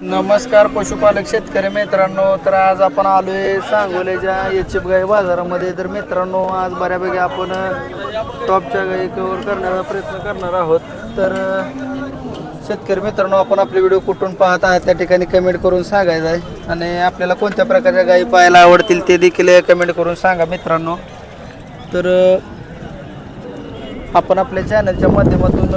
नमस्कार पशुपालक शेतकरी मित्रांनो. तर आज आपण आलोय सांगोल्याच्या एचएफ गाई बाजारामध्ये. तर मित्रांनो आज बऱ्यापैकी आपण टॉपच्या गाई कवर करण्याचा प्रयत्न करणार आहोत. तर शेतकरी मित्रांनो आपण आपले व्हिडिओ कुठून पाहत आहात त्या ठिकाणी कमेंट करून सांगायचं आहे. आणि आपल्याला कोणत्या प्रकारच्या गाई पाहायला आवडतील ते देखील कमेंट करून सांगा मित्रांनो. तर आपण आपल्या चॅनलच्या माध्यमातून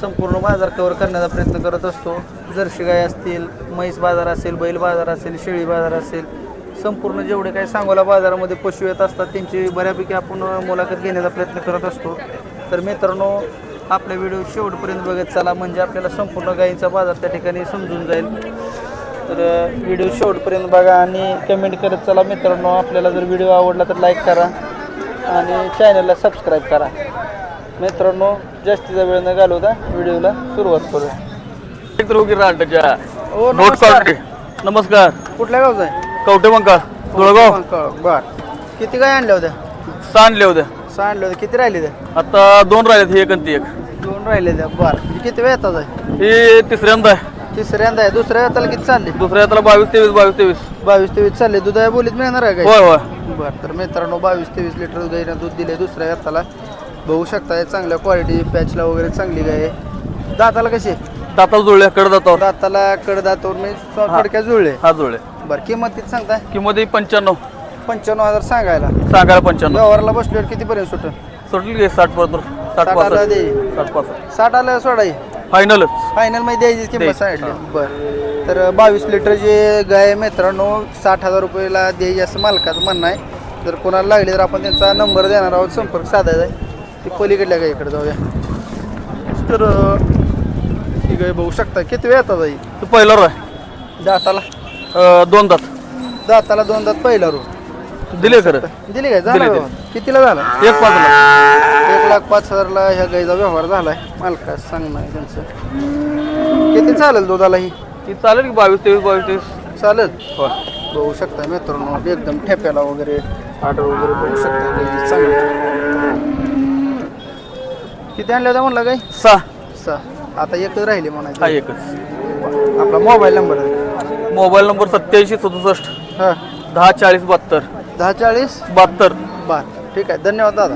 संपूर्ण बाजार कवर करण्याचा प्रयत्न करत असतो. जर्शी गाय असतील म्हैस बाजार असेल बैल बाजार असेल शेळी बाजार असेल संपूर्ण जेवढे काही सांगोला बाजारामध्ये पशु येत असतात त्यांची बऱ्यापैकी आपण मुलाखत घेण्याचा प्रयत्न करत असतो. तर मित्रांनो आपला व्हिडिओ शेवटपर्यंत बघत चला म्हणजे आपल्याला संपूर्ण गायीचा बाजार त्या ठिकाणी समजून जाईल. तर व्हिडिओ शेवटपर्यंत बघा आणि कमेंट करत चला मित्रांनो. आपल्याला जर व्हिडिओ आवडला तर लाईक करा आणि चॅनलला सबस्क्राईब करा. मित्रांनो जास्तीचा वेळ न घालवता व्हिडिओला सुरुवात ओ नोट काढते नमस्कार. कुठल्या गावचा आहे? कवटे मंका? दुळगाव बर. किती काय आणल्या होत्या? सहा आणले होते सहा आणल्या होत्या. किती राहिले त्या? आता दोन राहिलेत हे एक आणि ती एक. दोन राहिले त्या. बर. किती वेळ येतात आहे? हे तिसऱ्यांदा आहे. तिसऱ्यांदा आहे. दुसऱ्या येताला किती चालले? दुसऱ्या यात्रा बावीस तेवीस बावीस तेवीस. बावीस तेवीस चालले. दुधा बोलीत मिळणार आहे होय काय? होय बर तर मित्रांनो बावीस तेवीस लिटर दूध दिले दुसऱ्या येताला बघू शकताय चांगल्या क्वालिटी पॅचला वगैरे चांगली गाय आहे. दाताला कशी आहे? दाताला जुळले कड दातावर. दाताला कडदातावर मी थोडक्यात जुळले. हा जुळले. बरं किंमत किती सांगताय? किंमत ही पंच्याण्णव. पंच्याण्णव हजार सांगायला. सांगायला पंच्याण्णव. व्यवहारला बसल्यावर कितीपर्यंत सुटेल सुटली घे साठ पर्यंत साठ साठ आला पासष्ट दे साठ पासष्ट साठ आलं सोडाई फायनलच फायनलमध्ये द्यायची किंमत द्यायची, सांगितली. बरं. तर बावीस लिटरची गाय मित्रांनो साठ हजार रुपयाला द्यायची असं मालकाचं म्हणणं आहे. जर कोणाला लागली तर आपण त्यांचा नंबर देणार आहोत. संपर्क साधायचा आहे. ती पलीकडल्या गायीकडे जाऊया. तर ही गाय बघू शकता. किती वेळ येतात आई तो पहिला आहे दाताला? अं, दोन दात. दाताला दोन दात पहिला रो दिले खरं. दिली काय झाला दिली, व्यवहार? कितीला झाला? एक पाचला एक लाख पाच हजारला ह्या गाईचा व्यवहार झालाय. मालकास सांगणं आहे त्यांचं. किती चालेल दुधाला ही? ती चालेल की बावीस तेवीस बावीस तेवीस? चालेल. बघू शकता मित्रांनो एकदम ठेप्याला वगैरे आर्डर वगैरे बघू शकता. चांगली. किती आणल्या होत्या म्हणला काय? सहा. सहा. आता एकच राहिली हा म्हणायचं एकच. आपला मोबाईल नंबर आहे. मोबाईल नंबर सत्याऐंशी सदुसष्ट हा. दहा चाळीस बहात्तर. दहा चाळीस? बहात्तर. बर ठीक आहे. धन्यवाद दादा.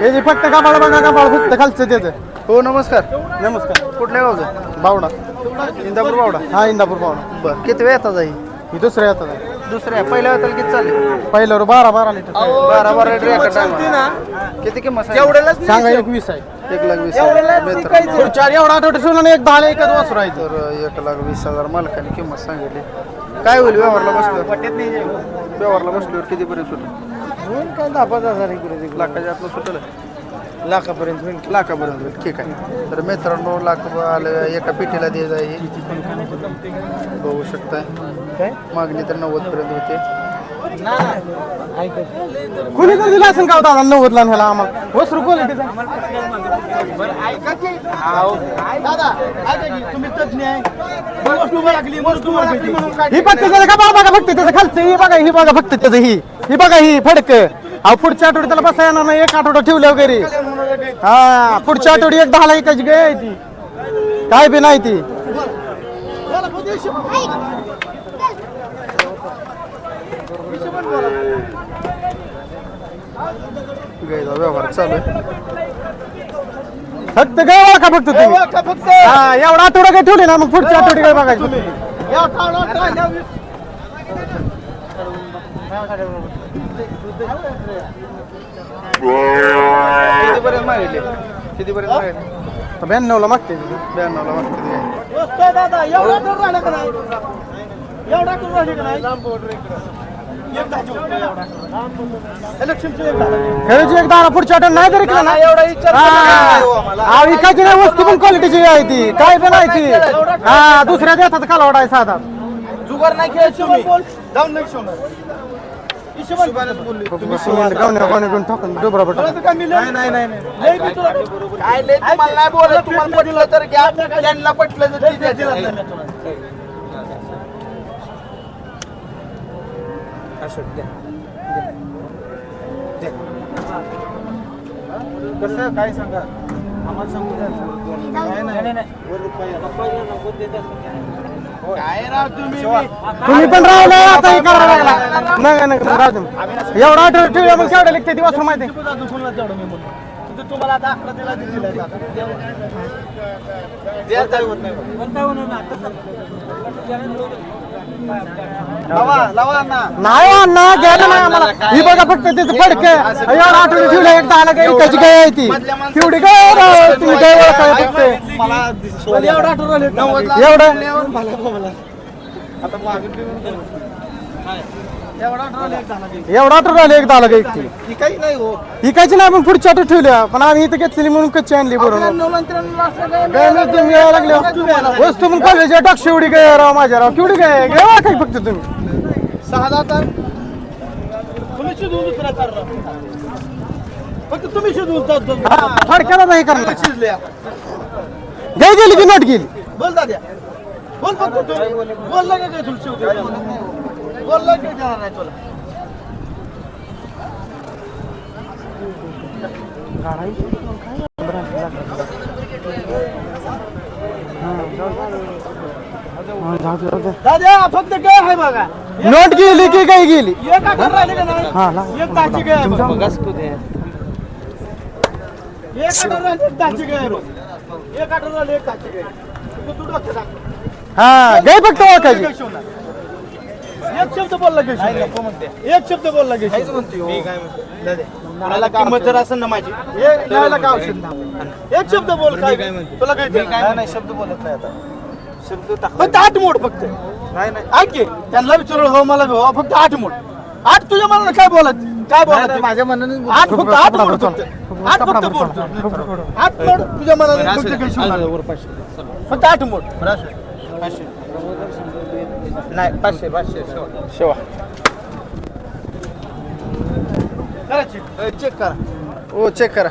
हे जे फक्त कपाळ बघा कपाळ फक्त खालचं त्याचं हो नमस्कार. नमस्कार. कुठल्या गावचं? बावडा. इंदापूर बावडा. हा इंदापूर बावडा. बर. किती वेळ येतात ही ही दुसऱ्या येतात. दुसऱ्या पहिल्या वेळेला किती चालले? पहिल्यावर बारा बारा लिटर. बारा बारा लिटर एका टायमाला किती किंमत सांगितली? सांगा एक वीस आहे. एक लाख वीस हजार. चार एवढा आठवडे सोडून एक दहा एकच वासरू आहे तर एक लाख वीस हजार मालकाने किंमत सांगितली. काय होईल व्यवहारला बसल्यावर? व्यवहारला बसल्यावर कितीपर्यंत सुटेल? काय दहा पाच हजार लाखाच्या आतलं सुटेल. लाखापर्यंत होईल लाखापर्यंत होईल. ठीक आहे. तर मित्रांनो लाख आलं एका पिठीला द्यायचं आहे बघू शकताय. काय? मागणी तर नव्वद पर्यंत होते कोणी तर दिला असेल का हो दादा? नव्वदला ह्याला आम्हाला. वस्त्र क्वालिटीचा ही फक्त त्याचं का? बघा फक्त त्याचं खालचं? ही बघा ही बघा फक्त त्याचं ही. ही बघा ही फडक. अहो पुढच्या आठवड्यात त्याला बसा येणार नाही. एक आठवडा ठेवल्या वगैरे. हा पुढच्या आठवडी एक दहाला एकाची गाय आहे ती. काय बी नाही ती. गायचा व्यवहार चालू आहे. फक्त गाय ओळखा फक्त तुम्ही? हा एवढा आठवडा काय ठेवले ना? मग पुढच्या आठवडी काय बघायची? कितीपर्यंत मागितले? कितीपर्यंत मागितले? ब्याण्णवला मागते ब्याण्णवला मागते काय खरेची एक दारा पुढच्या नाही तरी केलं ना. हा. विकायची नाही वस्तू पण क्वालिटीची आहे ती. काय पण आहे ती. हा दुसऱ्या देतात कालवड आहे साधा. जुगार नाही खेळायची जाऊन नाही गावण्या ठोकून डोबरा बटा नाही नाही नाही नाही. काय लय तुम्हाला नाही बोलत. तुम्हाला पटलं तर घ्या. त्यांना पटलं तर ठीक आहे. कसं काय सांगा? तुम्ही? पण राहिला आता हे करायला लागला नाही नाही राहू दे. एवढा आठवड ठेवला मग केवढ्या लिखते ती वाचून माहिती नाही. अण्णा. गेलं नाही आम्हाला. ही बघा फक्त त्याचं फडक. एवढा आठवड ठेवलं एकदा आला काही त्याची काय आहे ती. तेवढी काय तुम्ही काय ओळखाय फक्त. एवढं एवढा? आठवड आले एकदा आला काही ती इकायची नाही पण पुढची ऑटो ठेवल्या. पण आम्ही इथं घेतलेली म्हणून कच्ची आणली बरोबर नाही यायला लागले. वस्तू पण कॉलेज टाक शेवडी काय राव माझ्या राव. केवढी काय? घ्यावा काय फक्त तुम्ही. सहा तर फक्त तुम्ही हा, फडक्याला नाही करणार. शिजल्या गाय गेली की नोट गेली? बोल दाद्या बोल फक्त बोल लगे काय तुला देणार नाही तुला दाद्या फक्त काय आहे बघा नोट गेली की काय गेली एक राहिले का हा ला एक काय आहे बघ. एक आठवण राहिले एक ताची काय आहे बघ. एक आठवण राहिले एक ताची काय आहे. तू- तू डोक्यात टाक. हा गाय फक्त ओळखायची? एक शब्द बोलला शिवणार. एक शब्द बोलला की शिवणार. मला किंमत जर असेल ना माझी काय औषध नाही. एक शब्द बोल काय तुला काय ते? नाही शब्द बोलत नाही आता. शब्द टाक. फक्त आठ मोड फक्त. नाही नाही. ऐक की, त्यांना विचारलं हो मला बी हो. फक्त आठ मोड. आठ तुझ्या मनाला काय बोलत काय बोलत माझ्या मनाने आठ फक्त आठ मोड फक्त आठ फक्त बोलतो आठ मोड. तुझ्या मनाला फक्त काही शिवणार. फक्त आठ मोड. नाही पाचशे पाचशे शेवा करायची चेक करा. हो चेक करा.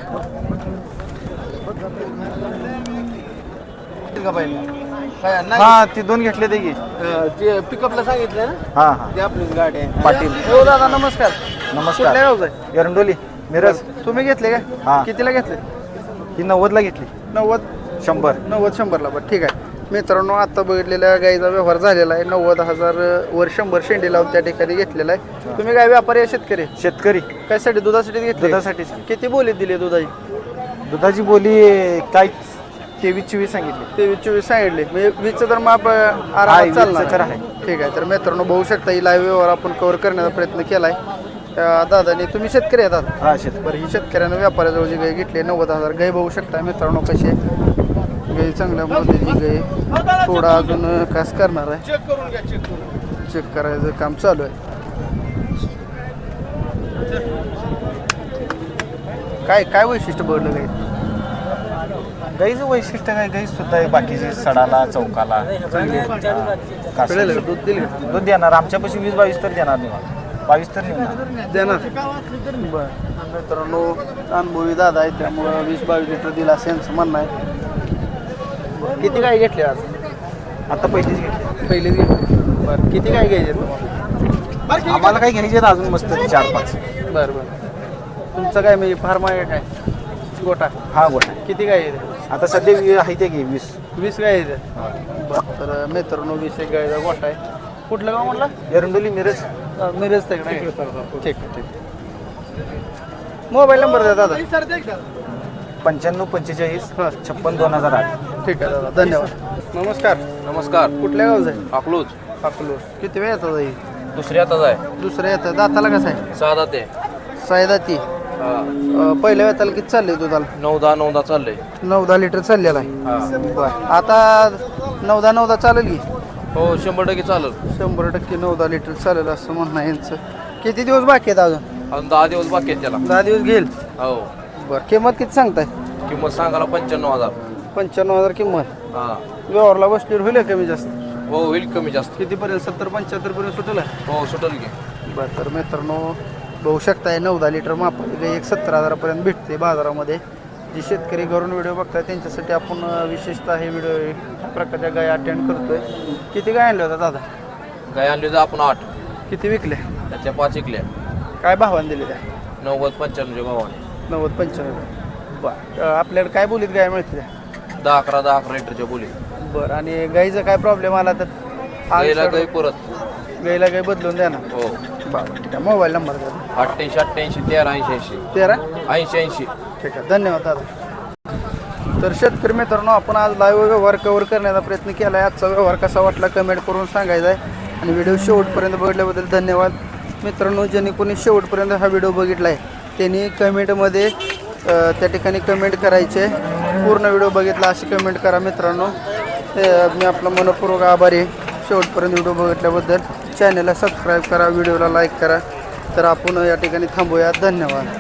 का काय नाही. हा ती दोन घेतले ते की अं, ते पिकअपला सांगितलं ना? हा हा. ते आपलीच गाडी आहे. पाटील. हो दादा नमस्कार. नमस्कार. कुठल्या गावचं आहे? एरंडोली मिरज. तुम्ही घेतले हा. का कितीला घेतले? ही नव्वदला घेतली. नव्वद. शंभर. नव्वद शंभरला. बरं ठीक आहे. मित्रांनो आता बघितलेल्या गाईचा व्यवहार झालेला आहे. नव्वद हजार वर शंभर शेंडी लावून त्या ठिकाणी घेतलेला आहे. तुम्ही काय व्यापारी आहे शेतकरी? शेतकरी. कायसाठी दुधासाठी घेतले? दुधासाठीच किती बोली दिली दुधाची? दुधाची बोली काय? तेवीस चोवीस सांगितली. तेवीस चोवीस सांगितले. म्हणजे वीसचं तर माप आहे, आरामात वीसचं चालणार तर आहे. आहे. ठीक आहे तर मित्रांनो बघू शकता ही लाईव्ह व्यवहार आपण कव्हर करण्याचा प्रयत्न केलाय. त्या दादाने तुम्ही शेतकरी दादा? हा शेतकरी. बरं ही शेतकऱ्यानं व्यापाऱ्याजवळ जी गाय घेतली नव्वद हजार गाय बघू शकता मित्रांनो कशी आहे. गाय चांगल्या पद्धतीची गाय थोडा अजून कास करणार आहे. चेक करून घ्या चेक करून चेक करायचं काम चालू आहे. काय काय वैशिष्ट्य बघलं गाय गाईचं वैशिष्ट्य काय? गाई सुद्धा आहे बाकीची सडाला चौकाला का? दूध दिलं का? दूध देणार. आमच्यापाशी वीस बावीस तर देणार नाही मला. बावीस तर नेणार देणार. बरं. मित्रांनो अनुभवी दादा आहे त्यामुळं वीस बावीस लिटर दिला असं यांचं म्हणणं आहे. किती गाय घेतली आज? आता पहिलीच घेतली. पहिलीच घेतली. बरं किती गाय घ्यायचे तुम्हाला? आम्हाला काही घ्यायचे आहेत अजून मस्त चार पाच. बरं बरं. तुमचं काय म्हणजे फार्म आहे काय? गोटा. हा गोठा किती गाय आहे आता सध्या वी- आहे ते घे वीस. वीस गाय आहेत. बरं तर मित्रांनो वीस एक गायचा गोटा आहे. कुठलं गाव म्हटलं एरंडोली मिरज. मिरज तिकडे ठीक आहे ठीक मोबाईल नंबर द्या दादा. पंच्याण्णव पंचेचाळीस छप्पन दोन हजार आठ. ठीक आहे दादा. धन्यवाद. नमस्कार. नमस्कार. कुठल्या गावचं आहे? अकलूज. अकलूज. किती वेळ येतात आई? दुसऱ्या हातात आहे. दुसऱ्या येतात. दाताला कसं आहे? सहा ते. सायदाती पहिल्या वेताला किती चाललंय दुधाला? नऊ दहा नऊ दहा चाललंय नऊ दहा लिटर चाललेला आहे. बरं. आता नऊ दहा नऊ दहा चालेल की? हो शंभर टक्के चालेल. शंभर टक्के नऊ दहा लिटर चालेल असं म्हणणं आहे यांचं. किती दिवस बाकी आहेत अजून? अजून दहा दिवस बाकी आहेत त्याला. दहा दिवस घेईल? हो. बरं. किंमत किती सांगताय? किंमत सांगायला पंच्याण्णव हजार. पंच्याण्णव हजार किंमत. हा. व्यवहारला बसलीवर होईल कमी जास्त? हो होईल कमी जास्त. कितीपर्यंत? सत्तर पंच्याहत्तर पर्यंत सुटेल? हो सुटेल की. बरं तर मित्रांनो बघू शकताय नऊ दहा लिटर मापाची एक सत्तर हजारापर्यंत भेटते बाजारामध्ये. जे शेतकरी घरून व्हिडिओ बघताय त्यांच्यासाठी आपण अं, विशेषतः हे व्हिडिओ ह्या प्रकारच्या गाय अटेंड करतोय. किती गाय आणल्या होत्या दादा? गाय आणली होती आपण आठ. किती विकले त्याच्या पाच इकल्या काय भावाने दिले त्या नव्वद पंच्याण्णवच्या भावाने. नव्वद पंच्याण्णव. बरं अं, आपल्याकडे काय बोलीत गाय मिळते दहा अकरा दहा अकरा लिटरच्या बोली बरं आणि गाईचा काय प्रॉब्लेम आला तर? गाईला गाई परत. गाईला गाई बदलून द्या ना. हो. बरं ठीक आहे. मोबाईल नंबर द्या. अठ्ठ्याऐंशी अठ्ठ्याऐंशी तेरा ऐंशी ऐंशी. तेरा? ऐंशी ऐंशी. ठीक आहे. धन्यवाद दादा. तर शेतकरी मित्रांनो आपण आज लाईव्ह व्यवहार कव्हर करण्याचा प्रयत्न केला आहे आजचा व्यवहार कसा वाटला कमेंट करून सांगायचा आहे. आणि व्हिडिओ शेवटपर्यंत बघितल्याबद्दल धन्यवाद. मित्रांनो ज्यांनी कोणी शेवटपर्यंत हा व्हिडिओ बघितला आहे त्यांनी कमेंटमध्ये त्या ठिकाणी कमेंट करायचे. पूर्ण व्हिडिओ बघितला अशी कमेंट करा मित्रांनो. मी आपला मनपूर्वक आभारी आहे. शेवटपर्यंत व्हिडिओ बघितल्याबद्दल चॅनलला सबस्क्राईब करा व्हिडिओला लाईक करा. तर आपण या ठिकाणी थांबूया. धन्यवाद.